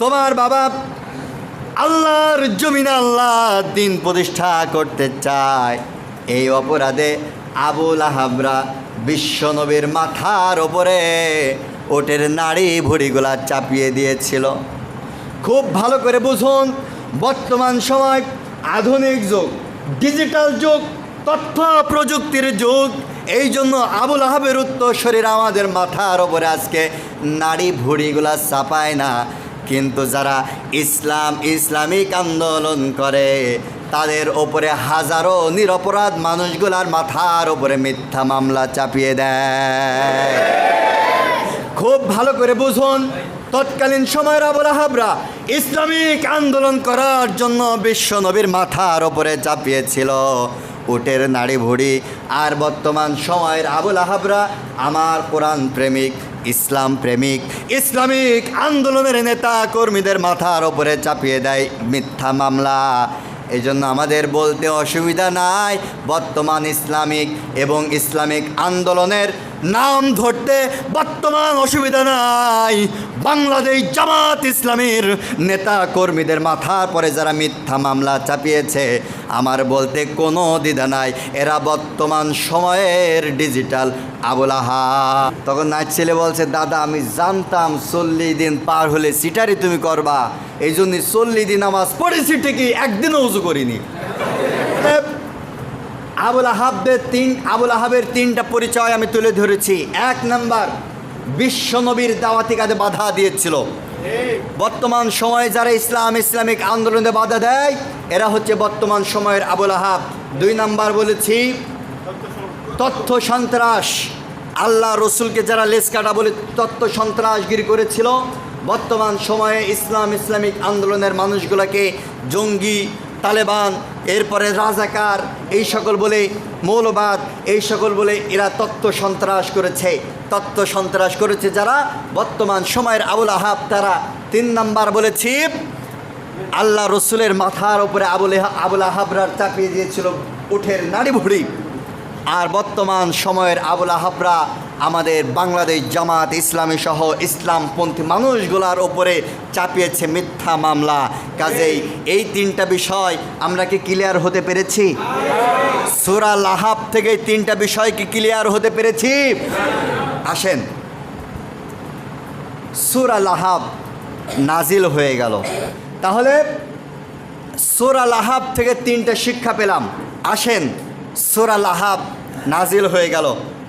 তোমার বাবা আল্লাহর জমিন আল্লাহ দিন প্রতিষ্ঠা করতে চায়। এই অপরাধে আবুল আহাবরা বিশ্বনবীর মাথার ওপরে ওটের নাড়ি ভুড়িগুলা চাপিয়ে দিয়েছিল। খুব ভালো করে বুঝুন, বর্তমান সময় আধুনিক যুগ, ডিজিটাল যুগ, তথ্য প্রযুক্তির যুগ, এই জন্য আবুল আহাবের উত্তর শরীর আমাদের মাথার ওপরে আজকে নাড়ি ভুড়িগুলা চাপায় না। কিন্তু যারা ইসলাম, ইসলামিক আন্দোলন করে, তাদের ওপরে হাজারো নিরপরাধ মানুষগুলার মাথার ওপরে মিথ্যা মামলা চাপিয়ে দেয়। খুব ভালো করে বুঝুন, তৎকালীন সময়ের আবুল আহাবরা ইসলামিক আন্দোলন করার জন্য বিশ্ব নবীর মাথার ওপরে চাপিয়েছিল। উটের নাড়ি ভুড়ি আর বর্তমান সময়ের আবুল আহাবরা আমার কোরআন প্রেমিক। ইসলাম প্রেমিক, ইসলামিক আন্দোলনের নেতা কর্মীদের মাথার ওপরে চাপিয়ে দেয় মিথ্যা মামলা। এই জন্য আমাদের বলতে অসুবিধা নাই, বর্তমান ইসলামিক এবং ইসলামিক আন্দোলনের নাম ধরতে বর্তমান অসুবিধা নাই। বাংলাদেশ জামাত ইসলামীর নেতা কর্মীদের মাথার পরে যারা মিথ্যা মামলা চাপিয়েছে, আমার বলতে কোনো দ্বিধা নাই। এরা বর্তমান সময়ের ডিজিটাল আবুলাহা তখন নাচ ছেলে বলছে, দাদা, আমি জানতাম চল্লিশ দিন পার হলে সিটারি তুমি করবা। এই জন্য চল্লিশ দিন নামাজ পড়েছি ঠিকই, একদিনও উজু করিনি। আবুল আহাবের তিন, আবুল আহাবের তিনটা পরিচয় আমি তুলে ধরেছি। এক নাম্বার, বিশ্বনবীর দাওয়াতি কাজে বাধা দিয়েছিল। বর্তমান সময়ে যারা ইসলাম, ইসলামিক আন্দোলনে বাধা দেয়, এরা হচ্ছে বর্তমান সময়ের আবুল আহাব। দুই নাম্বার বলেছি, তথ্য সন্ত্রাস। আল্লাহ রসুলকে যারা লেস কাটা বলে তথ্য সন্ত্রাসগিরি করেছিল, বর্তমান সময়ে ইসলাম, ইসলামিক আন্দোলনের মানুষগুলোকে জঙ্গি তালেবান, এরপরে রাজাকার, এই সকল বলে মৌলবাদ, এই সকল বলে এরা তত্ত্ব সন্ত্রাস করেছে। তত্ত্ব সন্ত্রাস করেছে যারা? বর্তমান সময়ের আবুল আহাব তারা। তিন নাম্বার বলেছি, আল্লাহ রসুলের মাথার উপরে আবুল আবুল আহাবরার চাপিয়ে দিয়েছিল উঠের নাড়ি ভুড়ি আর বর্তমান সময়ের আবুল আহাবরা আমাদের বাংলাদেশ জামাত ইসলামী সহ ইসলামপন্থী মানুষগুলার ওপরে চাপিয়েছে মিথ্যা মামলা। কাজেই এই তিনটা বিষয় আমরা কি ক্লিয়ার হতে পেরেছি? সুরা লাহাব থেকে তিনটা বিষয় কি ক্লিয়ার হতে পেরেছি? আসেন। সুরা লাহাব নাজিল হয়ে গেল। তাহলে সুরা লাহাব থেকে তিনটা শিক্ষা পেলাম। আসেন, সুরা লাহাব নাজিল হয়ে গেল।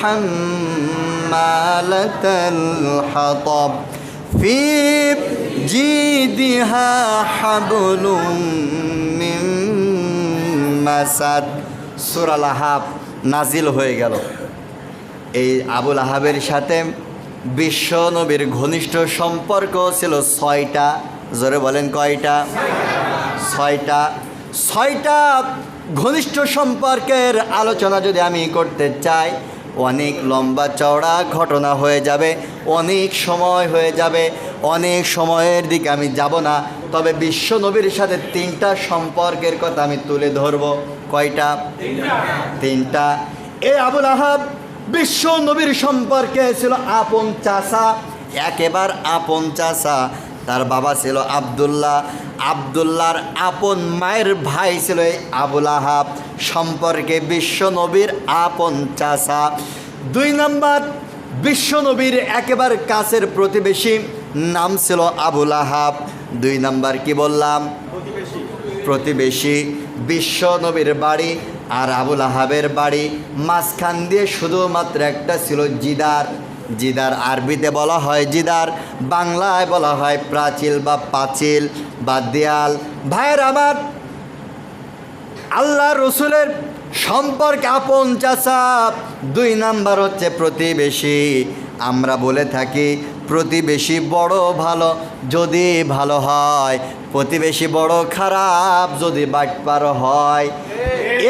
حمالة الحطب في جيدها حبل من مسد সুরা লাহাব নাজিল হয়ে গেল এই আবুল আহাবের সাথে বিশ্ব নবীর ঘনিষ্ঠ সম্পর্ক ছিল ছয়টা জোরে বলেন কয়টা ছয়টা ছয়টা ঘনিষ্ঠ সম্পর্কের আলোচনা যদি আমি করতে চাই অনেক লম্বা চওড়া ঘটনা হয়ে যাবে, অনেক সময় হয়ে যাবে, অনেক সময়ের দিকে আমি যাব না, তবে বিশ্ব নবীর সাথে তিনটা সম্পর্কের কথা আমি তুলে ধরব। কয়টা? তিনটা। এ আবুল আহাব, বিশ্ব নবীর সম্পর্কে ছিল আপন চাষা একেবার আপন চাষা তার বাবা ছিল আবদুল্লাহ। আবদুল্লাহর আপন মায়ের ভাই ছিল এই আবুল আহাব। সম্পর্কে বিশ্বনবীর আপন চাষা দুই নাম্বার বিশ্বনবীর একেবারে কাছের প্রতিবেশী নাম ছিল আবুল আহাব। দুই নাম্বার কি বললাম? প্রতিবেশী। বিশ্বনবীর বাড়ি আর আবুল আহাবের বাড়ি। মাঝখান দিয়ে শুধুমাত্র একটা ছিল জিদার। জিদার আরবিতে বলা হয় জিদার, বাংলায় বলা হয় প্রাচীল বা পাঁচিল বা দেয়াল। ভাইয়ের আমার আল্লাহ রসুলের সম্পর্কে আপন চাচা, দুই নাম্বার হচ্ছে প্রতিবেশী। আমরা বলে থাকি, প্রতিবেশী বড় ভালো যদি ভালো হয়, প্রতিবেশী বড় খারাপ যদি বাটপার হয়।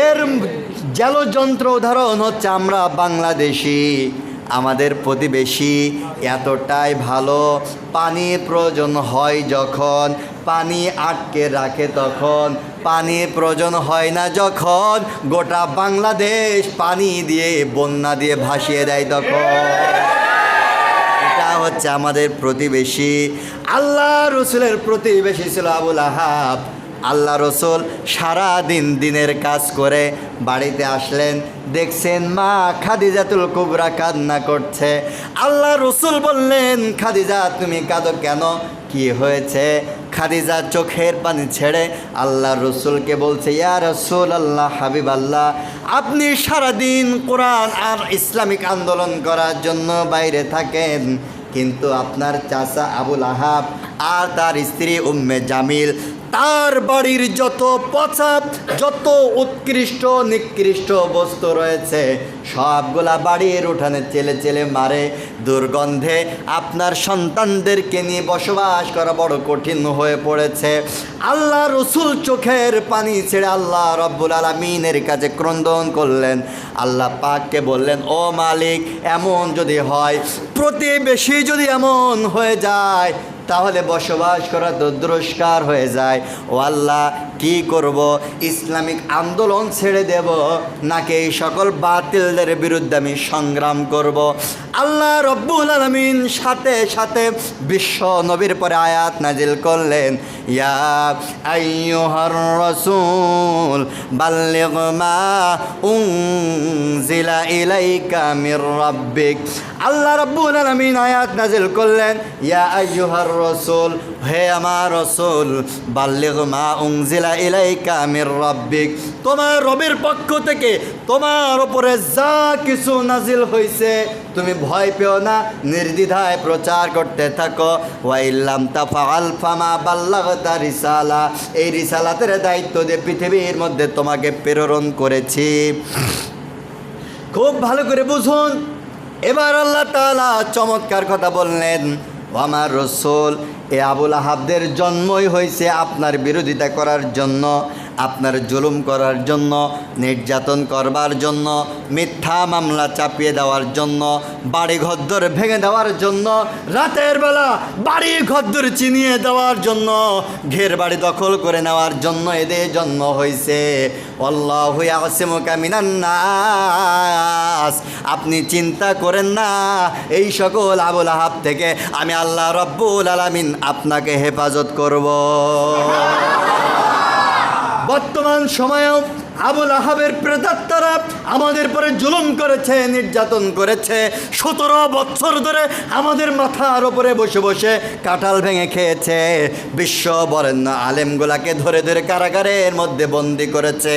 এর জলযন্ত্র উদাহরণ হচ্ছে আমরা বাংলাদেশি। আমাদের প্রতিবেশী এতটাই ভালো। পানির প্রয়োজন হয় যখন, পানি আটকে রাখে তখন। পানির প্রয়োজন হয় না যখন, গোটা বাংলাদেশ পানি দিয়ে, বন্যা দিয়ে ভাসিয়ে দেয় তখন। এটা হচ্ছে আমাদের প্রতিবেশী। আল্লাহ রসুলের প্রতিবেশী ছিল আবুল আহাব। আল্লাহ রসুল সারা দিন দিনের কাজ করে বাড়িতে আসলেন। দেখছেন মা খাদিজাতুল কুবরা কান্না করছে। আল্লাহ রসুল বললেন, খাদিজা, তুমি কাঁদো কেন? কি হয়েছে? খাদিজা চোখের পানি ছেড়ে আল্লাহ রসুলকে বলছে, ইয়া রসুল আল্লাহ হাবিব আল্লাহ আপনি সারাদিন কোরআন আর ইসলামিক আন্দোলন করার জন্য বাইরে থাকেন, কিন্তু আপনার চাচা আবুল আহাব আর তার স্ত্রী উম্মে জামিল তার বাড়ির যত পচা যত উৎকৃষ্ট নিকৃষ্ট বস্তু রয়েছে, সবগুলা বাড়ির উঠানে চেলে চেলে মারে। দুর্গন্ধে আপনার সন্তানদেরকে নিয়ে বসবাস করা বড় কঠিন হয়ে পড়েছে। আল্লাহ রসুল চোখের পানি ছেড়ে আল্লাহ রব্বুল আলমিনের কাছে ক্রন্দন করলেন। আল্লাহ পাককে বললেন, ও মালিক, এমন যদি হয়, প্রতিবেশী যদি এমন হয়ে যায় তাহলে বসবাস করা তো দুরস্কার হয়ে যায়। ও আল্লাহ, কী করব? ইসলামিক আন্দোলন ছেড়ে দেব নাকি এই সকল বাতিলদের বিরুদ্ধে আমি সংগ্রাম করব? আল্লাহ রব্বুল আলমিন সাথে সাথে বিশ্ব নবীর পরে আয়াত নাজিল করলেন। ইয়া আইয়ুহার রাসূল বাল্লিগ মা উনজিলা ইলাইকা মির রাব্বিক আল্লাহ রাব্বুল আলামিন আয়াত নাজিল করলেন, ইয়া আইয়ুহার রাসূল, হে আমার রাসূল, বাল্লিগ মা উনজিলা ইলাইকা মির রাব্বিক। তোমার রবের পক্ষ থেকে তোমার উপরে যা কিছু নাজিল হয়েছে তুমি ভয় পেও না, নির্দ্বিধায় প্রচার করতে থাকো। ওয়াইল্লাম তাফাল ফামা বাল্লাগতা রিসালা। এই রিসালাতের দায়িত্ব দিয়ে পৃথিবীর মধ্যে তোমাকে প্রেরণ করেছি। খুব ভালো করে বুঝুন। এবার আল্লাহ তালা চমৎকার কথা বললেন আমার রসুল, এ আবুল আহাবদের জন্মই হয়েছে আপনার বিরোধিতা করার জন্য। আপনার জুলুম করার জন্য, নির্যাতন করবার জন্য, মিথ্যা মামলা চাপিয়ে দেওয়ার জন্য বাড়ি ঘদ্দর ভেঙে দেওয়ার জন্য, রাতের বেলা বাড়ি ঘদ্দর চিনিয়ে দেওয়ার জন্য, ঘের বাড়ি দখল করে নেওয়ার জন্য এদের জন্ম হয়েছে মিনান্নাস আপনি চিন্তা করেন না, এই সকল আবুল আহাব থেকে আমি আল্লাহ রব্বুল আলামিন আপনাকে হেফাজত করব। বর্তমান সময়েও আবুল আহাবের প্রেতাত্মারা আমাদের পরে জুলুম করেছে, নির্যাতন করেছে। সতেরো বছর ধরে আমাদের মাথার ওপরে বসে বসে কাঁঠাল ভেঙে খেয়েছে। বিশ্ব বরেণ্য আলেমগুলাকে ধরে ধরে কারাগারের মধ্যে বন্দি করেছে।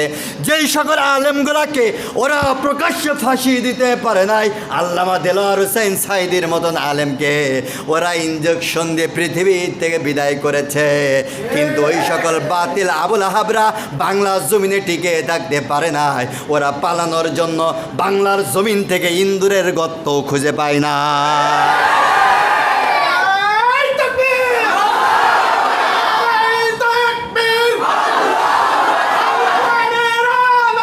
যেই সকল আলেমগুলাকে ওরা প্রকাশ্যে ফাঁসি দিতে পারে নাই, আল্লামা দেলোয়ার হোসেন সাইদির মতন আলেমকে ওরা ইঞ্জেকশন দিয়ে পৃথিবীর থেকে বিদায় করেছে। কিন্তু ওই সকল বাতিল আবুল আহাবরা বাংলা জমিনে টিকে থাকতে পারে না ওরা পালানোর জন্য বাংলার জমিন থেকে ইন্দুরের গর্ত খুঁজে পায় না এই তাকবীর! এই তাকবীর! আল্লাহর আলম!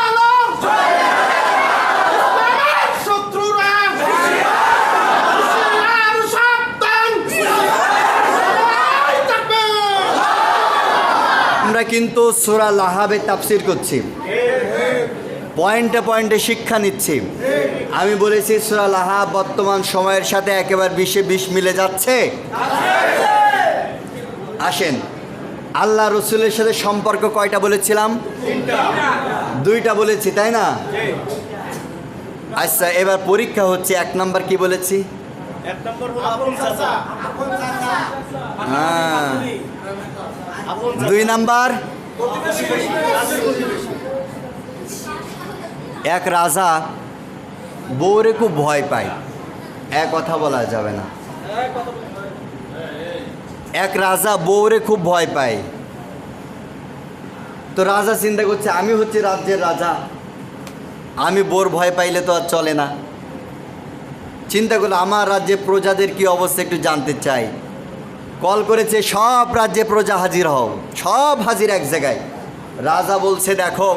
আলম! ইসলামের শত্রুরা! ইসলাম সাবধান! এই তাকবীর! আমরা কিন্তু সুরা লাহাবে তাফসির করছি। পয়েন্টে পয়েন্টে শিক্ষা নিচ্ছি। আমি বলেছি সুরা লাহাব বর্তমান সময়ের সাথে একেবারে বিশে বিষ মিলে যাচ্ছে। আসেন আল্লাহ রসুলের সাথে সম্পর্ক কয়টা বলেছিলাম? দুইটা বলেছি তাই না? আচ্ছা এবার পরীক্ষা হচ্ছে এক নম্বর কি বলেছি? হ্যাঁ। দুই নাম্বার। এক রাজা বউরে খুব ভয় পায়। এক কথা বলা যাবে না। এক রাজা বউরে খুব ভয় পায়। তো রাজা চিন্তা করছে, আমি হচ্ছে রাজ্যের রাজা। আমি বোর ভয় পাইলে তো আর চলে না। চিন্তা করল, আমার রাজ্যে প্রজাদের কি অবস্থা একটু জানতে চাই। কল করেছে, সব রাজ্যে প্রজা হাজির হও। সব হাজির এক জায়গায়। রাজা বলছে, দেখো,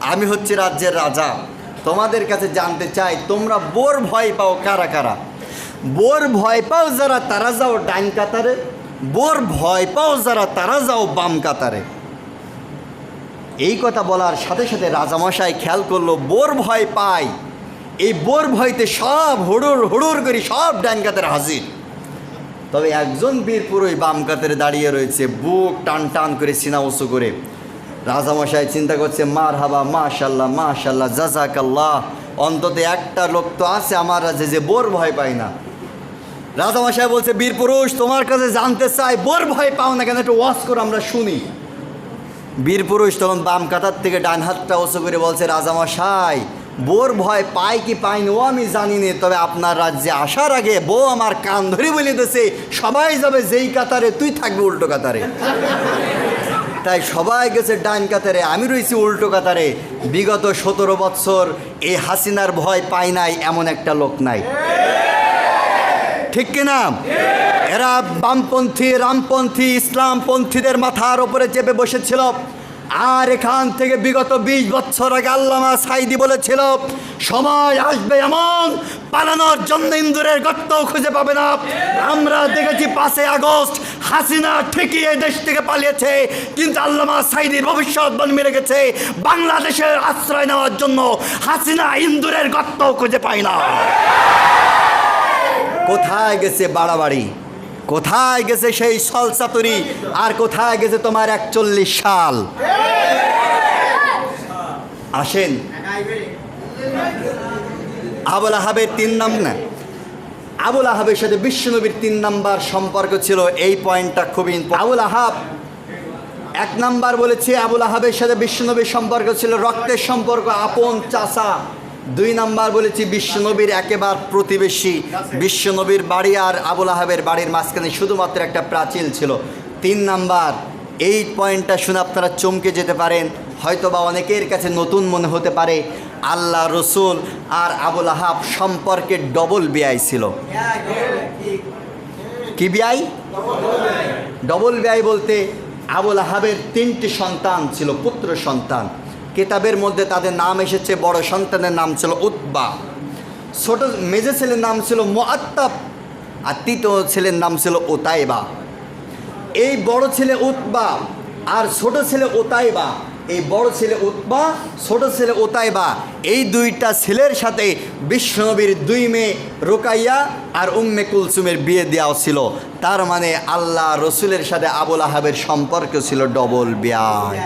আমি হচ্ছে রাজ্যের রাজা। তোমাদের কাছে জানতে চাই, তোমরা বোর ভয় পাও কারা কারা? বোর ভয় পাও যারা তারা যাও ডাইন কাতারে। বোর ভয় পাও যারা তারা যাও বাম কাতারে। এই কথা বলার সাথে সাথে রাজামশাই খেয়াল করল, বোর ভয় পায় এই বোর ভয়তে সব হুড়ুর হুড়ুর করে সব ডাইন কাতারে হাজির। তবে একজন বীর পুরোই বাম কাতারে দাঁড়িয়ে রয়েছে, বুক টান টান করে সিনা উঁচু করে। রাজামশাই চিন্তা করছে মার হাবা মাশাল্লাহ মাশাল্লাহ, জাজাকাল্লাহ, অন্তত একটা লোক তো আছে আমার রাজ্যে যে বোর ভয় পায় না। রাজামশাই বলছে, বীর পুরুষ, তোমার কাছে জানতে চাই, বোর ভয় পাও না কেন, একটু ওয়াশ করে, আমরা শুনি। বীর পুরুষ তখন বাম কাতার থেকে ডান হাতটা উঁচু করে বলছে, রাজামশাই বোর ভয় পায় কি পায়নি ও আমি জানি না, তবে আপনার রাজ্যে আসার আগে বউ আমার কান ধরে বলিতেছে সবাই যাবে যেই কাতারে, তুই থাকবি উল্টো কাতারে। তাই সবাই গেছে ডান কাতারে, আমি রয়েছি উল্টো কাতারে। বিগত সতেরো বৎসর এই হাসিনার ভয় পাই নাই এমন একটা লোক নাই। ঠিক কিনা? এরা বামপন্থী, রামপন্থী, ইসলামপন্থীদের মাথার ওপরে চেপে বসেছিল। আর এখান থেকে বিগত বিশ বছর আগে আল্লামা সাইদি বলেছিল, সময় আসবে এমন, পালানোর জন্য ইন্দুরের গর্ত খুঁজে পাবে না। আমরা দেখেছি পাঁচই আগস্ট, হাসিনা ঠিকই এই দেশ থেকে পালিয়েছে, কিন্তু আল্লামা সাইদির ভবিষ্যৎবাণী মেরে গেছে বাংলাদেশের আশ্রয় নেওয়ার জন্য। হাসিনা ইন্দুরের গর্তও খুঁজে পায় না। কোথায় গেছে বাড়াবাড়ি? কোথায় গেছে সেই সলসাতুরি আর কোথায় গেছে তোমার একচল্লিশ সাল? আসেন। আবুল আহাবের তিন নাম না, আবুল আহাবের সাথে বিশ্বনবীর তিন নাম্বার সম্পর্ক ছিল। এই পয়েন্টটা খুবই আবুল আহাব এক নাম্বার বলেছে, আবুল আহাবের সাথে বিশ্বনবীর সম্পর্ক ছিল। রক্তের সম্পর্ক, আপন চাষা দুই নাম্বার বলেছি বিশ্বনবীর একেবার প্রতিবেশী। বিশ্বনবীর বাড়ি আর আবুল আহাবের বাড়ির মাঝখানে শুধুমাত্র একটা প্রাচীল ছিল। তিন নাম্বার, এই পয়েন্টটা শুনে আপনারা চমকে যেতে পারেন। হয়তো বা অনেকের কাছে নতুন মনে হতে পারে, আল্লাহ রসুল আর আবুল আহাব সম্পর্কে ডবল বিয়াই ছিল। কি বিয়াই ডবল ব্যয় বলতে আবুল আহাবের তিনটি সন্তান ছিল, পুত্র সন্তান। কিতাবের মধ্যে তাদের নাম এসেছে, বড় সন্তানের নাম ছিল উতবা। ছোট মেজে ছেলের নাম ছিল মোয়াত্তাব আর তৃতীয় ছেলের নাম ছিল ওতাইবা এই বড় ছেলে উতবা আর ছোট ছেলে ওতাইবা এই বড় ছেলে উতবা, ছোট ছেলে ওতাইবা এই দুইটা ছেলের সাথে বিশ্বনবীর দুই মেয়ে রোকাইয়া আর উম্মে কুলসুমের বিয়ে দেওয়া ছিল। তার মানে আল্লাহ রসুলের সাথে আবুল আহাবের সম্পর্ক ছিল ডবল বিয়ায়।